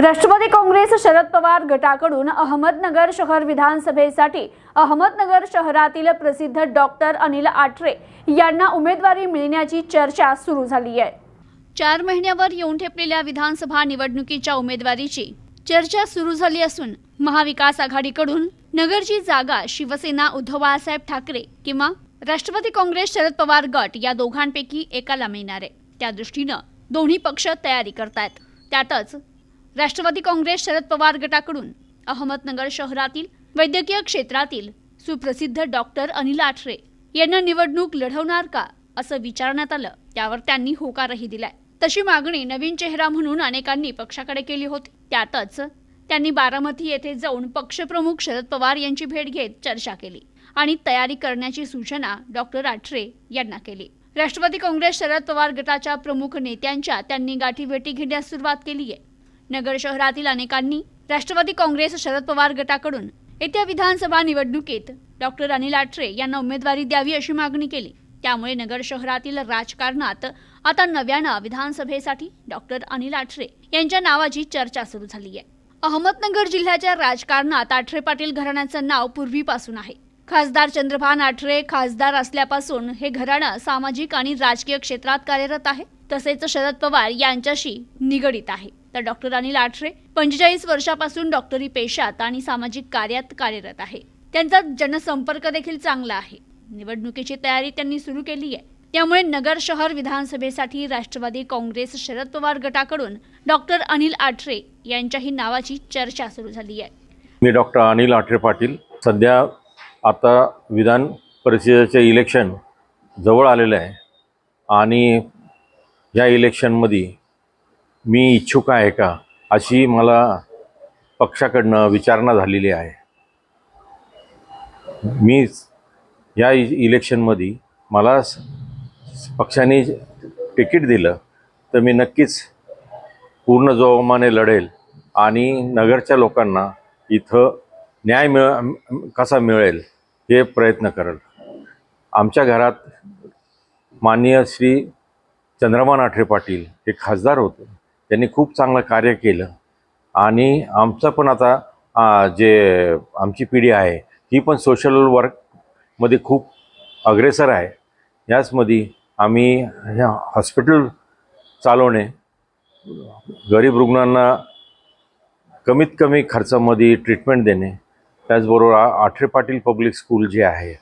राष्ट्रवादी काँग्रेस शरद पवार गटाकडून अहमदनगर शहर विधानसभेसाठी अहमदनगर शहरातील प्रसिद्ध डॉक्टर अनिल आठरे यांना उमेदवारी मिळण्याची चर्चा सुरू झाली आहे. चार महिन्यावर येऊन ठेपलेल्या विधानसभा निवडणुकीच्या उमेदवारीची चर्चा सुरू झाली असून महाविकास आघाडीकडून नगरची जागा शिवसेना उद्धव बाळासाहेब ठाकरे किंवा राष्ट्रवादी काँग्रेस शरद पवार गट या दोघांपैकी एकाला मिळणार आहे. त्या दृष्टीनं दोन्ही पक्ष तयारी करतायत. त्यातच राष्ट्रवादी काँग्रेस शरद पवार गटाकडून अहमदनगर शहरातील वैद्यकीय क्षेत्रातील सुप्रसिद्ध डॉक्टर अनिल आठरे यांना निवडणूक लढवणार का असं विचारण्यात आलं. त्यावर त्यांनी होकारही दिलाय. तशी मागणी नवीन चेहरा म्हणून अनेकांनी पक्षाकडे केली होती. त्यातच त्यांनी बारामती येथे जाऊन पक्षप्रमुख शरद पवार यांची भेट घेत चर्चा केली आणि तयारी करण्याची सूचना डॉक्टर आठरे यांना केली. राष्ट्रवादी काँग्रेस शरद पवार गटाच्या प्रमुख नेत्यांच्या त्यांनी गाठीभेटी घेण्यास सुरुवात केली आहे नगर शहरातील अनेकांनी राष्ट्रवादी काँग्रेस शरद पवार गटाकडून येत्या विधानसभा निवडणुकीत डॉक्टर अनिल आठरे यांना उमेदवारी द्यावी अशी मागणी केली. त्यामुळे नगर शहरातील राजकारणात आता नव्यानं विधानसभेसाठी डॉक्टर अनिल आठरे यांच्या नावाची चर्चा सुरू झाली आहे. अहमदनगर जिल्ह्याच्या राजकारणात आठरे पाटील घराण्याचं नाव पूर्वीपासून आहे. खासदार चंद्रभान आठरे खासदार असल्यापासून हे घराणं सामाजिक आणि राजकीय क्षेत्रात कार्यरत आहे. तसेच शरद पवार यांच्याशी निगडित आहे. तर डॉक्टर अनिल आठरे पंचेचाळीस वर्षापासून डॉक्टरी पेशात आणि सामाजिक कार्यात कार्यरत आहे. त्यांचा जनसंपर्क देखील चांगला आहे. निवडणुकीची तयारी त्यांनी सुरू केली आहे. त्यामुळे नगर शहर विधानसभेसाठी राष्ट्रवादी काँग्रेस शरद पवार गटाकडून डॉक्टर अनिल आठरे यांच्याही नावाची चर्चा सुरू झाली आहे. मी डॉक्टर अनिल आठरे पाटील. सध्या आता विधान परिषदेचे इलेक्शन जवळ आलेलं आहे. आणि या इलेक्शनमध्ये मी इच्छुक आहे का? अशी मला पक्षाकडनं विचारणा झालेली आहे. मी या इ इलेक्शनमध्ये मला स- पक्षाने तिकीट दिलं तर मी नक्कीच पूर्ण जोमाने लढेल आणि नगरच्या लोकांना इथं न्याय मिळ कसा मिळेल हे प्रयत्न करेल. आमच्या घरात माननीय श्री चंद्रमान आठरे पाटील हे खासदार होते. त्यांनी खूप चांगलं कार्य केलं. आणि आमचं पण आता जे आमची पिढी आहे ही पण सोशल वर्कमध्ये खूप अग्रेसर आहे. याचमध्ये आम्ही ह्या हॉस्पिटल चालवणे गरीब रुग्णांना कमीत कमी खर्चामध्ये ट्रीटमेंट देणे त्याचबरोबर आठरे पाटील पब्लिक स्कूल जे आहे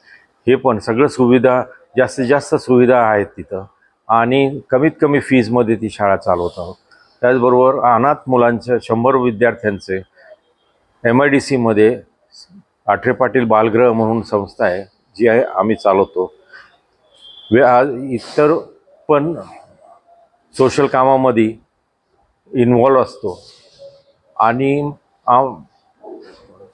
हे पण सगळं सुविधा जास्तीत जास्त सुविधा आहेत तिथं. आणि कमीत कमी फीजमध्ये ती शाळा चालवत आहोत. त्याचबरोबर अनाथ मुलांच्या शंभर विद्यार्थ्यांचे एम आय डी सीमध्ये आठरे पाटील बालगृह म्हणून संस्था आहे जी आहे आम्ही चालवतो. वे आज इतर पण सोशल कामामध्ये इन्व्हॉल्व असतो. आणि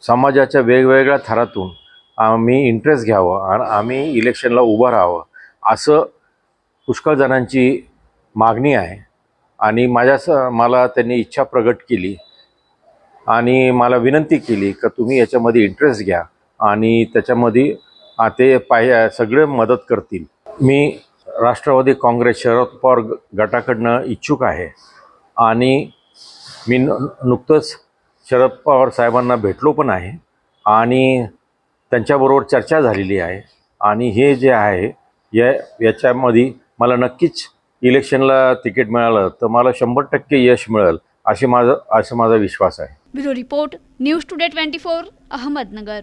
समाजाच्या वेगवेगळ्या थरातून आम्ही इंटरेस्ट घ्यावं आणि आम्ही इलेक्शनला उभं राहावं असं पुष्कळ जणांची मागणी आहे. आणि माझ्या स मला त्यांनी इच्छा प्रगट केली. आणि मला विनंती केली का तुम्ही याच्यामध्ये इंटरेस्ट घ्या आणि त्याच्यामध्ये ते पाय सगळे मदत करतील. मी राष्ट्रवादी काँग्रेस शरद पवार ग- गटाकडनं इच्छुक आहे. आणि मी न नुकतंच शरद पवार साहेबांना भेटलो पण आहे. आणि त्यांच्याबरोबर चर्चा झालेली आहे. आणि हे जे आहे या याच्यामध्ये मला नक्कीच इलेक्शनला तिकीट मिळालं तर मला शंभर टक्के यश मिळेल असे माझं असं माझा विश्वास आहे. Bureau report News Today twenty four Ahmednagar.